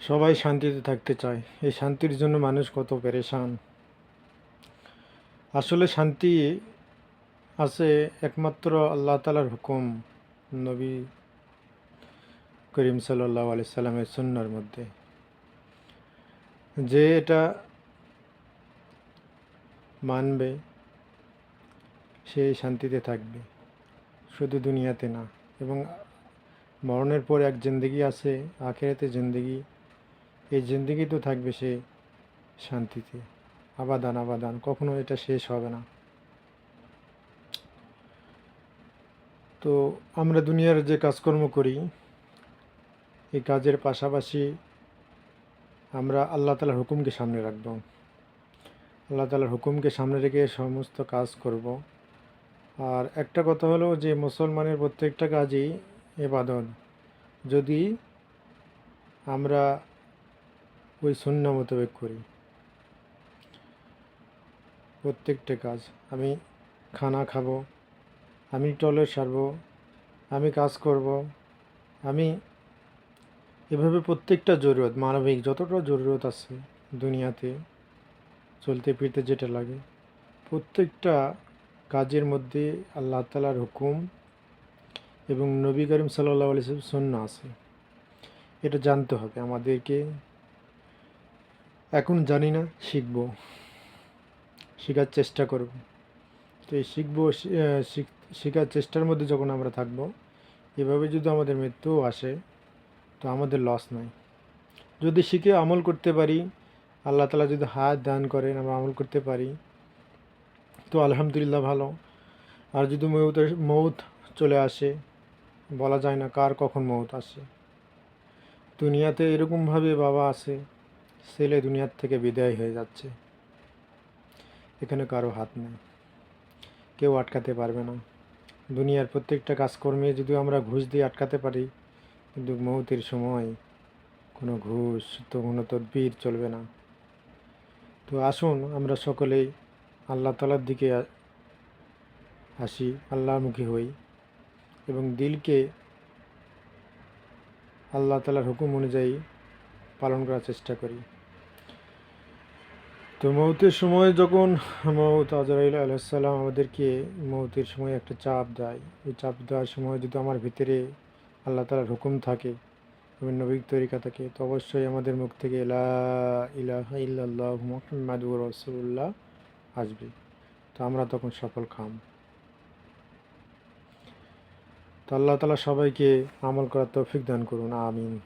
সবাই শান্তিতে থাকতে চায়। এই শান্তির জন্য মানুষ কত পেরেশান। আসলে শান্তি আছে একমাত্র আল্লাহ তালার হুকুম, নবী করিম সাল্লাহ আলি সাল্লামের সুন্নার মধ্যে। যে এটা মানবে, সে শান্তিতে থাকবে, শুধু দুনিয়াতে না। এবং মরণের পর এক জিন্দগি আছে, আখেরাতে জিন্দগি এই জিন্দগি তো থাকবে সে শান্তিতে। আবাদান আবাদান, কখনো এটা শেষ হবে না। তো আমরা দুনিয়ার যে কাজকর্ম করি, এই কাজের পাশাপাশি আমরা আল্লাহ তালার হুকুমকে সামনে রাখব। আল্লাহ তালার হুকুমকে সামনে রেখে সমস্ত কাজ করব। আর একটা কথা হলো যে, মুসলমানের প্রত্যেকটা কাজই এবাদত যদি আমরা ওই শূন্য মোতাবেক করি। প্রত্যেকটা কাজ আমি খানা খাব, আমি টয়লেট সারবো, আমি কাজ করব, আমি এভাবে প্রত্যেকটা জরুরত, মানবিক যতটা জরুরত আছে দুনিয়াতে, চলতে ফিরতে যেটা লাগে, প্রত্যেকটা কাজের মধ্যে আল্লাহ তালার হুকুম এবং নবী করিম সাল্লাহ আলি সন্ন্য আছে। এটা জানতে হবে আমাদেরকে এখন জানি না, শিখব। শেখার চেষ্টা করব। তো এই শিখব শেখার চেষ্টার মধ্যে যখন আমরা থাকব, এভাবে যদি আমাদের মৃত্যুও আসে, তো আমাদের লস নাই। যদি শিখে আমল করতে পারি, আল্লাহ তালা যদি হাত দান করেন, আমরা আমল করতে পারি, তো আলহামদুলিল্লাহ ভালো। আর যদি মৌতের, মৌত চলে আসে, বলা যায় না কার কখন মৌত আসে। দুনিয়াতে এরকমভাবে বাবা আছে ছেলে দুনিয়ার থেকে বিদায় হয়ে যাচ্ছে। এখানে কারও হাত নেই। কেউ আটকাতে পারবে না। দুনিয়ার প্রত্যেকটা কাজকর্মে যদি আমরা ঘুষ দিয়ে আটকাতে পারি, কিন্তু মৌতের সময় কোনো ঘুষ তো কোনো তদবির চলবে না। তো আসুন আমরা সকলেই আল্লাহ তালার দিকে আসি, আল্লাহমুখী হই এবং দিলকে আল্লাহ তালার হুকুম অনুযায়ী পালন করার চেষ্টা করি। তো মৌতের সময় যখন মৌত আজরাইল আলাইসাল্লাম আমাদেরকে মৌতের সময় একটা চাপ দেয় ওই চাপ দেওয়ার সময় যদি আমার ভিতরে আল্লাহ তালার হুকুম থাকে, এবং নবীক তরিকা থাকে, তো অবশ্যই আমাদের মুখ থেকে মুহাম্মাদুর রসুল্লাহ আসবে। তো আমরা তখন সফল খাম। তো আল্লাহ তালা সবাইকে আমল করার তৌফিক দান করুন, আমিন।